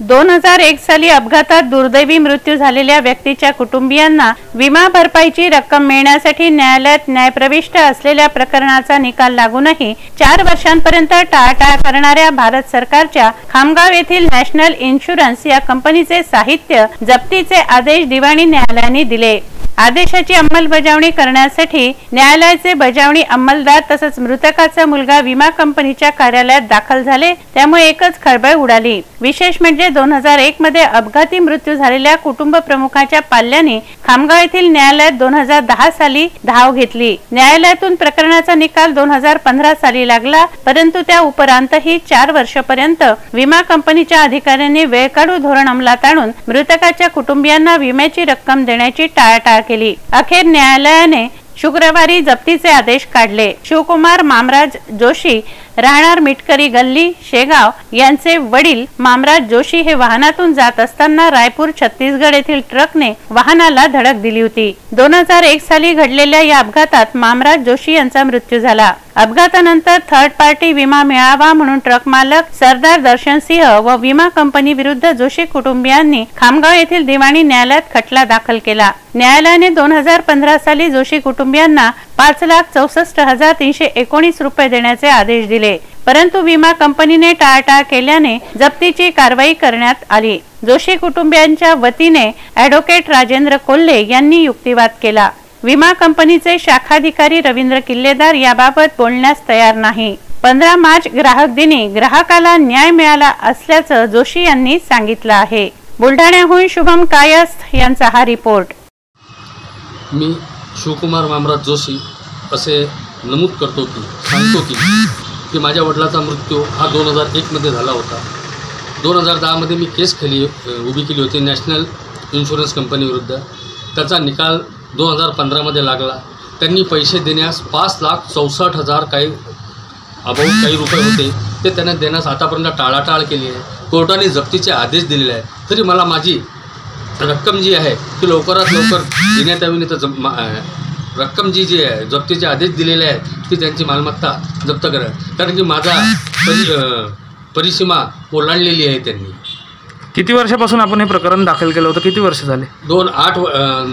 दोन हजार एक साली अपघातात दुर्दैवी मृत्यू झालेल्या व्यक्तीच्या कुटुंबियांना विमा भरपाईची रक्कम मिळण्यासाठी न्यायालयात न्यायप्रविष्ट असलेल्या प्रकरणाचा निकाल लागूनही चार वर्षांपर्यंत टाळाटाळ करणाऱ्या भारत सरकारच्या खामगाव येथील नॅशनल इन्शुरन्स या कंपनीचे साहित्य जप्तीचे आदेश दिवाणी न्यायालयाने दिले. आदेशाची अंमलबजावणी करण्यासाठी न्यायालयाचे बजावणी अंमलदार तसंच मृतकाचा मुलगा विमा कंपनीच्या कार्यालयात दाखल झाले. त्यामुळे एकच खळबळ उडाली. विशेष म्हणजे दोन हजार एक मध्ये अपघाती मृत्यू झालेल्या कुटुंब प्रमुखाच्या पाल्याने खामगाव येथील न्यायालयात दोन हजार दहा साली धाव घेतली. न्यायालयातून प्रकरणाचा निकाल दोन हजार पंधरा साली लागला परंतु त्या उपरांतही चार वर्षपर्यंत विमा कंपनीच्या अधिकाऱ्यांनी वेळकाढू धोरण अंमलात आणून मृतकाच्या कुटुंबियांना विम्याची रक्कम देण्याची टाळाटाळ केली. अखेर न्यायालयाने शुक्रवारी जप्तीचे आदेश काढले. शिवकुमार मामराज जोशी राहणार मिटकरी गल्ली शेगाव यांचे वडील मामराज जोशी हे वाहनातून जात असताना रायपूर छत्तीसगड येथील ट्रकने वाहनाला धडक दिली होती. दोन हजार एक साली घडलेल्या या अपघातात मामराज जोशी यांचा मृत्यू झाला. अपघातानंतर थर्ड पार्टी विमा मिळावा म्हणून ट्रक मालक सरदार दर्शन सिंह व विमा कंपनी विरुद्ध जोशी कुटुंबियांनी खामगाव येथील दिवाणी न्यायालयात खटला दाखल केला. न्यायालयाने दोन हजार पंधरा साली जोशी कुटुंबियांना पाच लाख चौसष्ट हजार तीनशे एकोणीस रुपये देण्याचे आदेश दिले. परंतु विमा कंपनीने टाळाटाळ केल्याने जप्तीची कारवाई करण्यात आली. जोशी कुटुंबियांच्या वतीने ॲडव्होकेट राजेंद्र कोल्हे यांनी युक्तिवाद केला. विमा कंपनीचे शाखाधिकारी रवींद्र किल्लेदार याबाबत बोलण्यास तयार नाही. पंधरा मार्च ग्राहक दिनी ग्राहकाला न्याय मिळाला असल्याचं जोशी यांनी सांगितलं आहे. बुलढाण्याहून शुभम कायस्थ यांचा हा रिपोर्ट. मी शिवकुमार मामराज जोशी असे नमूद करतो की सांगतो की की माझ्या वडिलाचा मृत्यू हा दोन हजार एकमध्ये झाला होता. दोन हजार दहामध्ये मी केस खाली उभी केली होती नॅशनल इन्शुरन्स कंपनीविरुद्ध त्याचा निकाल दोन हजार पंधरामध्ये लागला. त्यांनी पैसे देण्यास पाच लाख चौसष्ट हजार काही अभाव काही रुपये होते. ते त्यांना देण्यास आतापर्यंत टाळाटाळ केली आहे. कोर्टाने जप्तीचे आदेश दिलेले आहे. तरी मला माझी रक्कम जी आहे ती लवकरात लवकर देण्यात यावी नाही तर जम रक्कम जी जी आहे जप्तीचे आदेश दिलेले आहेत ती त्यांची मालमत्ता जप्त करा. कारण की माझा परि परिसीमा ओलांडलेली आहे त्यांनी. किती वर्षापासून आपण हे प्रकरण दाखल केलं होतं? किती वर्ष झाले? दोन आठ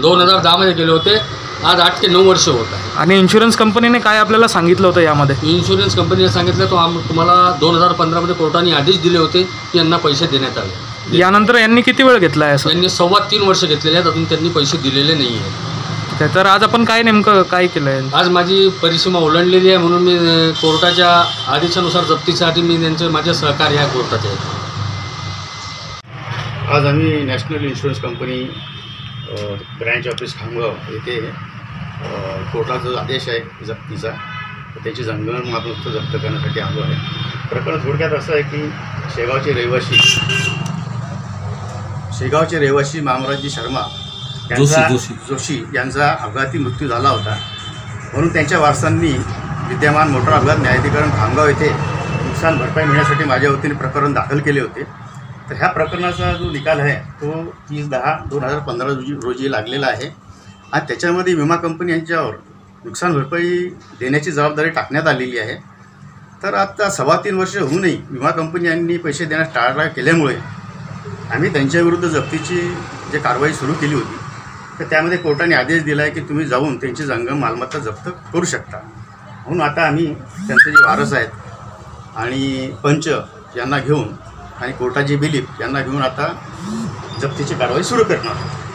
दोन हजार दहामध्ये गेले होते. आज आठ ते नऊ वर्ष होत आहे. आणि इन्शुरन्स कंपनीने काय आपल्याला सांगितलं होतं यामध्ये? इन्शुरन्स कंपनीने सांगितलं तो आम तुम्हाला दोन हजार पंधरामध्ये कोर्टाने आदेश दिले होते की यांना पैसे देण्यात आले. यानंतर यांनी किती वेळ घेतला आहे असं? त्यांनी सव्वा तीन वर्ष घेतलेले आहेत अजून त्यांनी पैसे दिलेले नाही आहेत ठीक आहे, तर आज आपण काय नेमकं काय केलं आहे आज माझी परिसीमा ओलांडलेली आहे म्हणून मी अ, कोर्टाच्या आदेशानुसार जप्तीसाठी मी त्यांचे माझे सहकार्य आहे कोर्टाचे आज आम्ही नॅशनल इन्शुरन्स कंपनी अ, ब्रँच ऑफिस खामगाव येथे अ, कोर्टाचा जो आदेश आहे जप्तीचा. तर त्याची जंगल मालमत्ता जप्त करण्यासाठी आलो आहे. प्रकरण थोडक्यात असं आहे की शेगावचे रहिवासी शेगावचे रहिवासी मामराजी शर्मा यांचा जोशी. जोशी. यांचा अपघाती मृत्यू झाला होता. म्हणून त्यांच्या वारसांनी विद्यमान मोटर अपघात न्यायाधिकरण खामगाव येथे नुकसान भरपाई मिळण्यासाठी माझ्या वतीने प्रकरण दाखल केले होते. तर ह्या प्रकरणाचा जो निकाल आहे तो तीस दहा दोन हजार पंधरा रोजी रोजी लागलेला आहे. आणि त्याच्यामध्ये विमा कंपनी यांच्यावर नुकसान भरपाई देण्याची जबाबदारी टाकण्यात आलेली आहे. तर आता सव्वा तीन वर्ष होऊनही विमा कंपनी यांनी पैसे देण्यास टाळाटाळ केल्यामुळे आम्ही त्यांच्याविरुद्ध जप्तीची जे कारवाई सुरू केली होती तर त्यामध्ये कोर्टाने आदेश दिला आहे की तुम्ही जाऊन त्यांची जंगम मालमत्ता जप्त करू शकता. म्हणून आता आम्ही त्यांचे जे वारस आहेत आणि पंच यांना घेऊन आणि कोर्टाचे बिलीप यांना घेऊन आता जप्तीची कारवाई सुरू करणार आहोत.